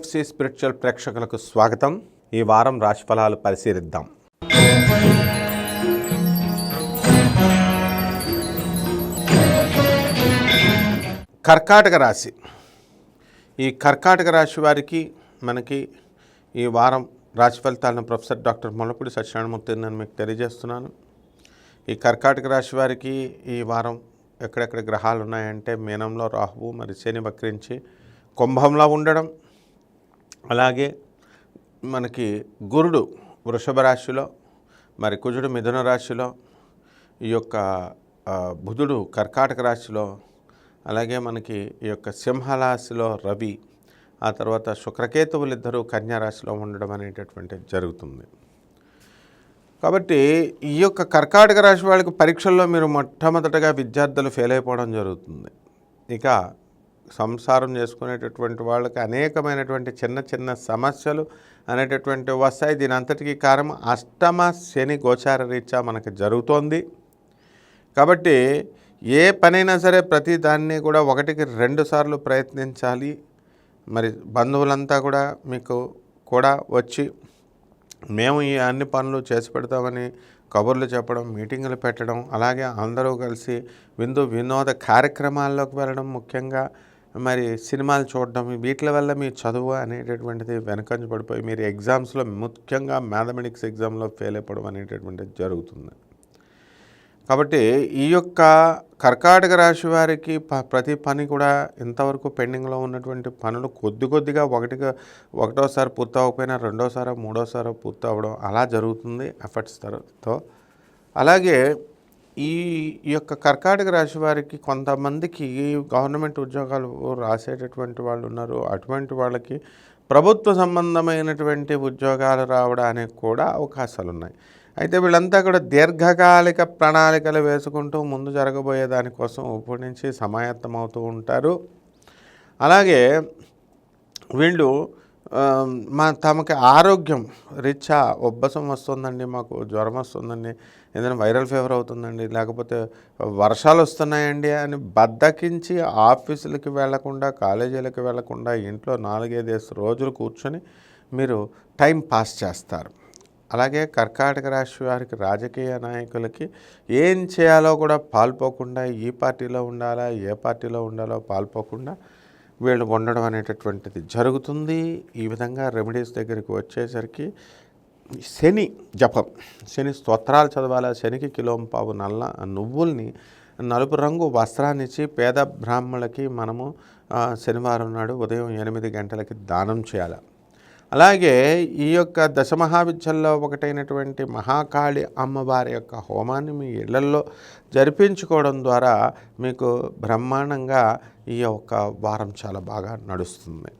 SFC spiritual ప్రేక్షకులకు స్వాగతం. ఈ వారం రాశిఫలాలు పరిశీలిద్దాం. కర్కాటక రాశి. ఈ కర్కాటక రాశి వారికి మనకి ఈ వారం రాశి ఫలితాలను ప్రొఫెసర్ డాక్టర్ మొలపూడి సత్యనారాయణమూర్తి నేను మీకు తెలియజేస్తున్నాను. ఈ కర్కాటక రాశి వారికి ఈ వారం ఎక్కడెక్కడ గ్రహాలు ఉన్నాయంటే మీనంలో రాహువు మరి శని వక్రించి కుంభంలో ఉండడం అలాగే మనకి గురుడు వృషభ రాశిలో మరి కుజుడు మిథున రాశిలో ఈ యొక్క బుధుడు కర్కాటక రాశిలో అలాగే మనకి ఈ యొక్క సింహరాశిలో రవి ఆ తర్వాత శుక్రకేతువులు ఇద్దరు కన్యా రాశిలో ఉండడం అనేటటువంటిది జరుగుతుంది. కాబట్టి ఈ యొక్క కర్కాటక రాశి వాళ్ళకి పరీక్షల్లో మీరు మొట్టమొదటగా విద్యార్థులు ఫెయిల్ అయిపోవడం జరుగుతుంది. ఇక సంసారం చేసుకునేటటువంటి వాళ్ళకి అనేకమైనటువంటి చిన్న చిన్న సమస్యలు అనేటటువంటి వస్తాయి. దీని అంతటికీ కారణం అష్టమ శని గోచార రీత్యా మనకు జరుగుతోంది. కాబట్టి ఏ పనైనా సరే ప్రతి దాన్ని కూడా ఒకటికి రెండు సార్లు ప్రయత్నించాలి. మరి బంధువులంతా కూడా మీకు కూడా వచ్చి మేము ఈ అన్ని పనులు చేసి పెడతామని కబుర్లు చెప్పడం మీటింగులు పెట్టడం అలాగే అందరూ కలిసి విందు వినోద కార్యక్రమాల్లోకి వెళ్ళడం ముఖ్యంగా మరి సినిమాలు చూడడం వీటి వల్ల మీ చదువు అనేటటువంటిది వెనకంజ పడిపోయి మీరు ఎగ్జామ్స్లో ముఖ్యంగా మ్యాథమెటిక్స్ ఎగ్జామ్లో ఫెయిల్ అయిపోవడం అనేటటువంటిది జరుగుతుంది. కాబట్టి ఈ యొక్క కర్కాటక రాశి వారికి ప- ప్రతి పని కూడా ఇంతవరకు పెండింగ్లో ఉన్నటువంటి పనులు కొద్ది కొద్దిగా ఒకటిగా ఒకటోసారి పూర్తి అవ్వకపోయినా రెండోసారి మూడోసారి పూర్తి అవ్వడం అలా జరుగుతుంది ఎఫర్ట్స్తో అలాగే ఈ యొక్క కర్కాటక రాశి వారికి కొంతమందికి గవర్నమెంట్ ఉద్యోగాలు రాసేటటువంటి వాళ్ళు ఉన్నారు. అటువంటి వాళ్ళకి ప్రభుత్వ సంబంధమైనటువంటి ఉద్యోగాలు రావడానికి కూడా అవకాశాలు ఉన్నాయి. అయితే వీళ్ళంతా కూడా దీర్ఘకాలిక ప్రణాళికలు వేసుకుంటూ ముందు జరగబోయే దానికోసం ఇప్పటి నుంచి సమాయత్తమవుతూ ఉంటారు. అలాగే వీళ్ళు మా తమకి ఆరోగ్యం రీత్యా ఉబ్బసం వస్తుందండి మాకు జ్వరం వస్తుందండి ఏదైనా వైరల్ ఫీవర్ అవుతుందండి లేకపోతే వర్షాలు వస్తున్నాయండి అని బద్దకించి ఆఫీసులకి వెళ్ళకుండా కాలేజీలకు వెళ్ళకుండా ఇంట్లో నాలుగైదేసి రోజులు కూర్చొని మీరు టైం పాస్ చేస్తారు. అలాగే కర్కాటక రాశి వారికి రాజకీయ నాయకులకి ఏం చేయాలో కూడా పాల్పోకుండా ఈ పార్టీలో ఉండాలా ఏ పార్టీలో ఉండాలో పాల్పోకుండా వీళ్ళు ఉండడం అనేటటువంటిది జరుగుతుంది. ఈ విధంగా రెమెడీస్ దగ్గరికి వచ్చేసరికి శని జపం శని స్తోత్రాలు చదవాలా శనికి కిలోంపావు నల్ల నువ్వుల్ని నలుపు రంగు వస్త్రాన్నిచ్చి పేద బ్రాహ్మణులకి మనము శనివారం నాడు ఉదయం ఎనిమిది గంటలకి దానం చేయాలి. అలాగే ఈ యొక్క దశమహావిద్యల్లో ఒకటైనటువంటి మహాకాళి అమ్మవారి యొక్క హోమాన్ని మీ ఇళ్ళలో జరిపించుకోవడం ద్వారా మీకు బ్రహ్మాండంగా ఈ యొక్క వారం చాలా బాగా నడుస్తుంది.